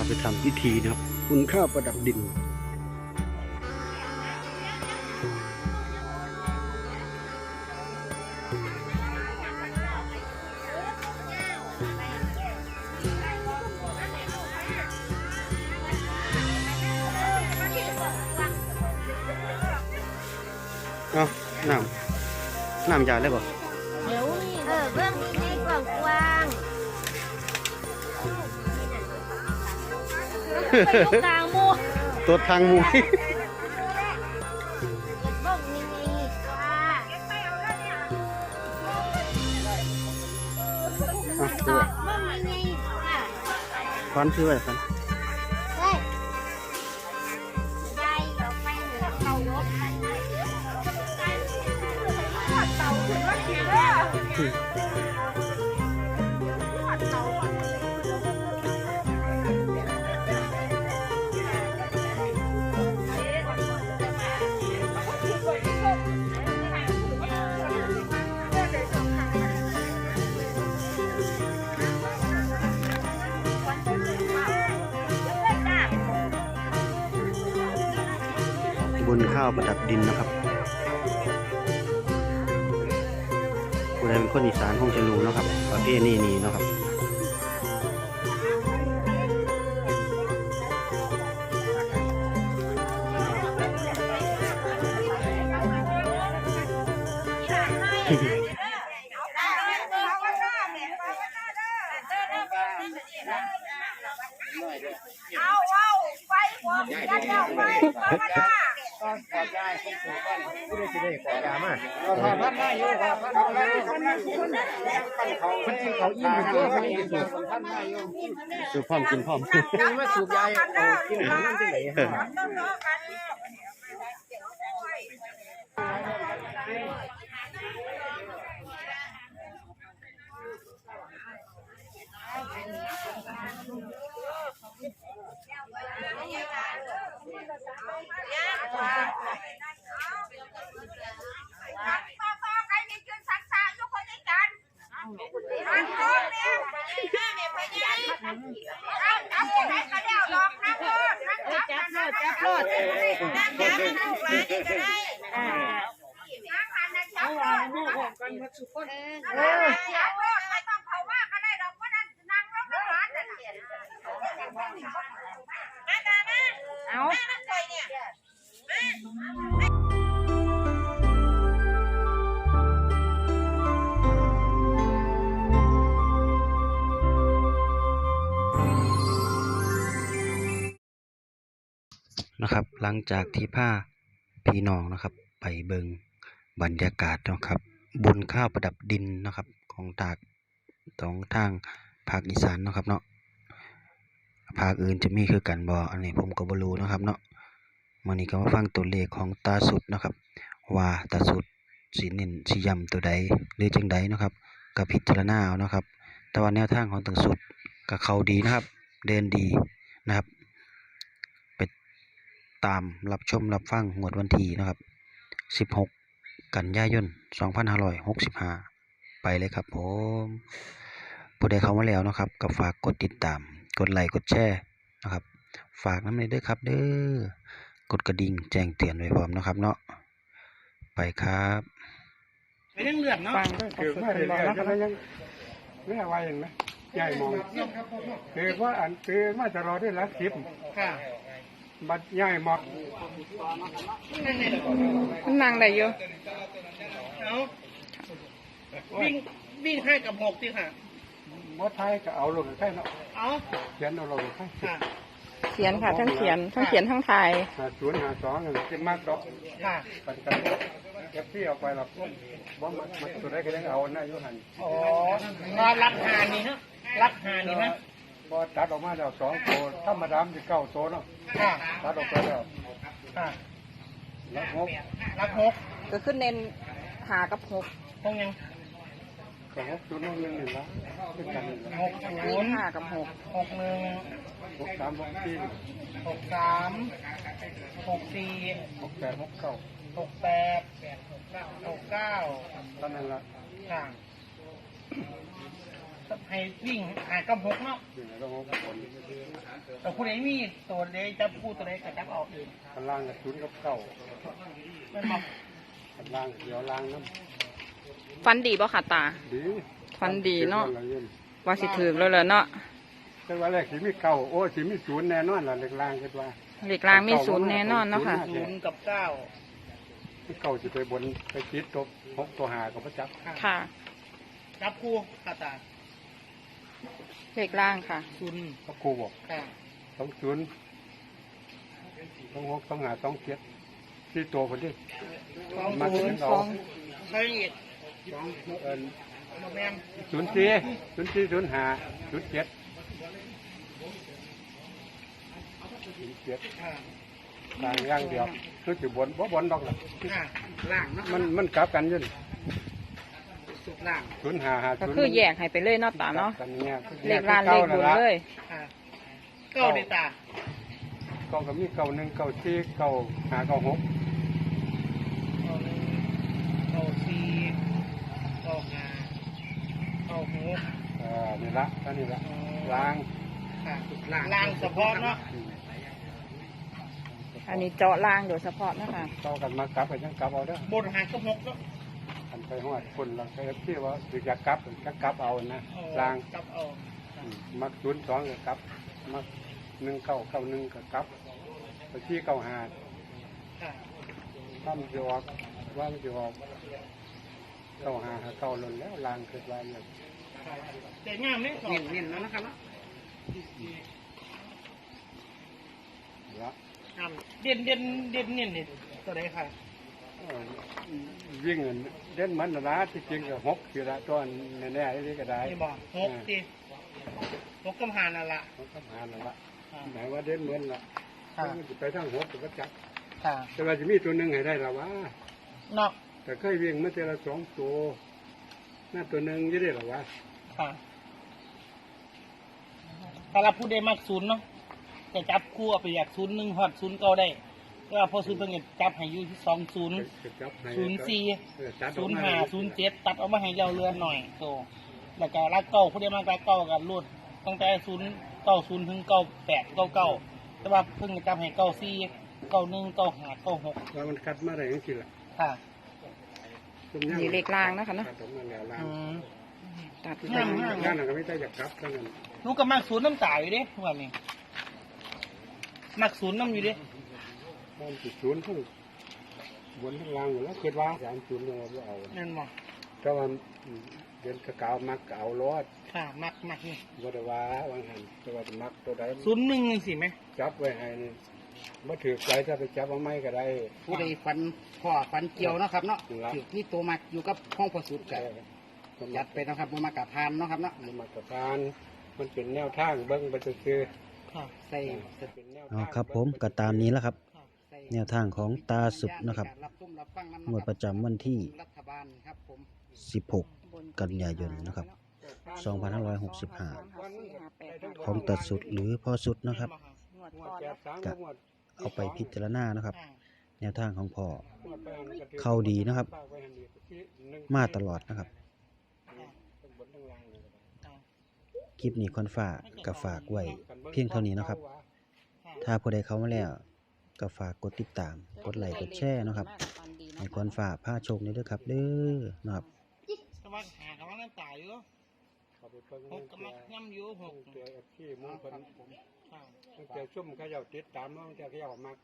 เราไปทำพิธีนะครับ คุณข้าประดับดินเอาน้ำน้ำยาได้บ่เไปตรงกลางหมูตัวทางหมูเบิ่งนี่ค่ะอะตชื่ออว่าบบ่งนี่ค่ะฟันชื่อว่าฟันเฮ้ยได้ออกไปเหนือเขารถอืมบน ข้าวประดับดินนะครับผู้ใดเป็นคนอีสานคงจะรู้นะครับ ประเภทนี้นี่นะครับเอาเอาไปหัวยัดเอาไป ไปมาสูบพร้อมกินพร้อมมาสูบยาเอากินหางที่ไหนฮะใครมีขึ้นสักษาทุกคนด้วยกันนั่งลงเนี่ยนั่งจับไหนก็แล้วลองนั่งลงนั่งจับ จับจับรถนั่งจับมันลูกหลานนี่ก็ได้นั่งหันนั่งจับรถเออจับรถไม่ต้องเขาว่าก็ได้ดอกว่านั่งนั่งรถลูกหลานนั่นเองมาตามาเอา หลังจากที่ผ้าพี่น้องนะครับ ไปเบิงบรรยากาศนะครับบุญข้าวประดับดินนะครับ ของตากตองทางภาคอีสานนะครับเนาะภาคอื่นจะมีคือกันบ่อันนี้ผมก็บรู้นะครับเนาะมื้อนี้ก็มาฟังตัวเลขของตาสุดนะครับ ว่าตาสุดสิน้นสิย้ำตัวใดหรือจังใดนะครับก็พิจารณาเอานะครับ แต่ว่าแนวทางของตาสุดก็เขาดีนะครับ เดินดีนะครับ ตามรับชมรับฟังงวดวันที่นะครับ 16 กันยายน 2565 ไปเลยครับผมผู้ใดเข้ามาแล้วนะครับก็ฝากกดติดตาม กดไลค์กดแชร์นะครับ ฝากน้ำเลยเด้อครับเด้อกดกระดิ่งแจ้งเตือนไว้พร้อมนะครับเนาะไปครับไม่ได้เลือดเนาะฟังถือมาเรื่อยๆแล้วยังไม่เอาไว้เห็นไหมใหญ่มองถือว่าอันถือมาจะรอได้ละสิบค่ะ บัดใหญ่หมดมันนั่งได้อยู่เอาวิ่งวิ่งให้กับหกสิค่ะมดไทยก็เอาลงใช่เนาะเอาเขียนเอาลงใช่ค่ะเขียนค่ะ ทั้งเขียนทั้งเขียนทั้งถ่ายหาศูนย์หาสองกันกินมากดอกค่ะปัจจัยเก็บที่เอาไปหรอกว่ามันมันตัวได้ก็ยังเอาหน้ายุหันอ๋อมารับหานี่ฮะรับหานี่ฮะ พอตัดออกมาแล้วสองตัวธรรมดามที่เก้าตัวเนาะค่ะตัดออกไปแล้วค่ะแล้วงบรับหกก็ขึ้นเน้นหากับหกคงยังก็งบตัวนึงหนึ่งหนึ่งละขึ้นกันหนึ่งละหกศูวิ่นงย์หากับหกหกหนึ่งหกสามหกสี่หกสามหกสี่หกแปดหกเก้าหกแปดหกเก้าตอนนั้นละค่ะ ให้วิ่งหากับหกเนาะวิ่งแล้วหกคนแต่คุณไอ้มีตัวใดจับคู่ตัวใดก็จับเอาเองข้างล่างกับศูนย์กับเก้าไม่บอกข้างล่างเดี๋ยวล่างน้ฟันดีบ่ค่ะตาำดีฟันดีเนาะก็บงิว่าสิถือแล้วเหรอเนาะแต่ว่าแรกสิมีเก้าโอ้สิมีศูนย์แน่นอนล่ะเล็กล่างคิดว่าเหล็กรางมีศูนย์แน่นอนเนาะค่ะศูนย์กับเก้าที่เก้าจะไปบนไปคิดตัวหกตัวหากับพระจับค่ะจับคู่กาตา เหล็กรางค่ะ ศูนย์พระครูบอกค่ะสองศูนย์สองหกสองหาสองเจ็ดที่ตัวคนที่สองมาศูถึนงย์เราสองใช่อีกเอิ้นโมแมนศูนย์สี่ศูนย์สี่ศูนย์ห้าศูนย์เจ็ดศูนย์เจ็ดค่ะต่างอย่างเดียวคือสิบนบ่บนดอกล่ะค่ะล่างเนาะมันมันกลับกันอยืนสุด ล่างศูนย์ห้าห้าก็ศูนย์คือแยกให้ไปเลยเนาะตาเนาะกันเนี่ยเหล็กรางเหล็กบนเลยค่ะเก้าเดตาเก้าก็มีเก้าหนึ่งเก้าสี่เก้าห้าเก้าหกเก้าหนึ่งเก้าสี่เก้าห้าเก้าหกเอ่อนี่ละท่านี่ละลางค่ะล่างล่างเฉพาะเนาะอืมอันนี้เจาะรางโดยเฉพาะนะคะเก้ากันมากลับไปยังกลับเอาเด้อบนหางกับหกเนาะ อันไปหอดคนเราก็ที่ว่าสิจะกลับก็กลับเอานะเอาลางจับเอาอืมมักศูนย์สองก็กลับ มักหนึ่งเก้าเก้าหนึ่งก็กลับไปที่เก้าหาค่ะถ้ามันจะออกว่ามันจะออกเก้าหาหาเก้าหล่นแล้วลางเกิดว่าเนี่ยแต่ง่ายไม่สองเน้นแล้วนะครับเนาะละอ่าเด่นเด่นเด่นเน้นนี่ตัวใดค่ะเอ่อ วิ่งเงินเด่นมันนะนะที่จริงก็หกคือละตัวแน่ๆนี่ก็ได้นี่บอกหกทีหกกำหานั่นละหกกับหานั่นละค่ะหมายว่าเด่นเหมือนละค่ะมันจะไปทางหกก็จับค่ะแต่ว่าจะมีตัวหนึ่งให้ได้ละวะเนาะแต่เคยวิ่งมาแต่ละสองตัวหน้าตัวหนึ่งจะได้ละวะค่ะถ้าเราพูดได้มากศูนย์เนาะจะจับคู่เอาไปอยากศูนย์หนึ่งหอดศูนย์เก้าได้ ก็พอศูนย์เพิ่งจะจับให้อยู่ที่สองศูนย์จะจับให้ศูนย์สี่เออตัดอศูอกนย์มาห้าศูนย์เจ็ดตัดออกมาให้เราเรือนหน่อยโตแล้วก็รักเก้าผู้ใดมากรักเก้ากันรูดตั้งแต่ศูนย์เก้าศูนย์ถึงเก้าแปดเก้าเก้าแต่ว่าเพิ่งจะจำให้เก้าสี่เก้าหนึ่งเก้าห้าเก้าหกว่ามันคัดมาได้ยังสิล่ะค่ะซุ่มยังนี่เหล็กรางนะคะเนาะตัดออกมาแล้วล่างอืมตัดงามมากงานนั้นก็ไม่ได้อยากกลับเท่านั้นหนูก็มักศูนย์น้ำตาอยู่เด้ทุกวันนี้มักศูนย์น้ำอยู่เด้ มันติดศูนย์ทั้งบนทั้งล่างอยู่แล้วคิดว่าสามศูนย์ลงมาเอานั่นบอกแต่ว่าเดินกระเกาวมักก็เอารอดค่ะมักมักนี่บ่ได้ว่าวางหันแต่ว่าจะมักตัวใดศูนย์หนึ่งสิไหมจับไว้ให้นี่บ่ถือใจถ้าไปจับเอาไม้ก็ได้ผู้ใดฟันพ่อฟันเกี่ยวเนาะครับเนาะครับถือนี่ตัวมาอยู่กับห้องพอสุดแต่กันยัดไปเนาะครับมันมากับพานเนาะครับเนาะมันมากระพานมันเป็นแนวทางเบิ่งไปซื่อค่ะใส่ๆจะเป็นแนวอ๋อทางครับผมก็ตามนี้แล้วครับใส่ แนวทางของตาสุดนะครับรับชมรับฟังวดประจำวันที่ 16 กันยายนนะครับ 2565 ของตาสุดหรือพ่อสุดนะครับก่ดอนแปดสามก็เอาไปพิจารณานะครับ แนวทางของพ่อเข้าดีนะครับ มาตลอดนะครับคลิปนี้คอนฝากกับฝากไว้เพียงเท่านี้นะครับ ถ้าผู้ใดเข้ามาแล้ว ก็ฝากกดติดตาม กดไลค์กดแชร์นะครับให้คอนฝากผ้าโชคนี้ด้วยครับเด้อนะครับแต่ว่าหากำลังน้ำตาอยู่เข้าไปเพิ่งหกก็มักย่ำอยู่หกเจอที่หมูเพิ่นค่ะตั้งแต่ซุ่มเขาเจ้าติดตามมาตั้งแต่เขาเจ้ามัก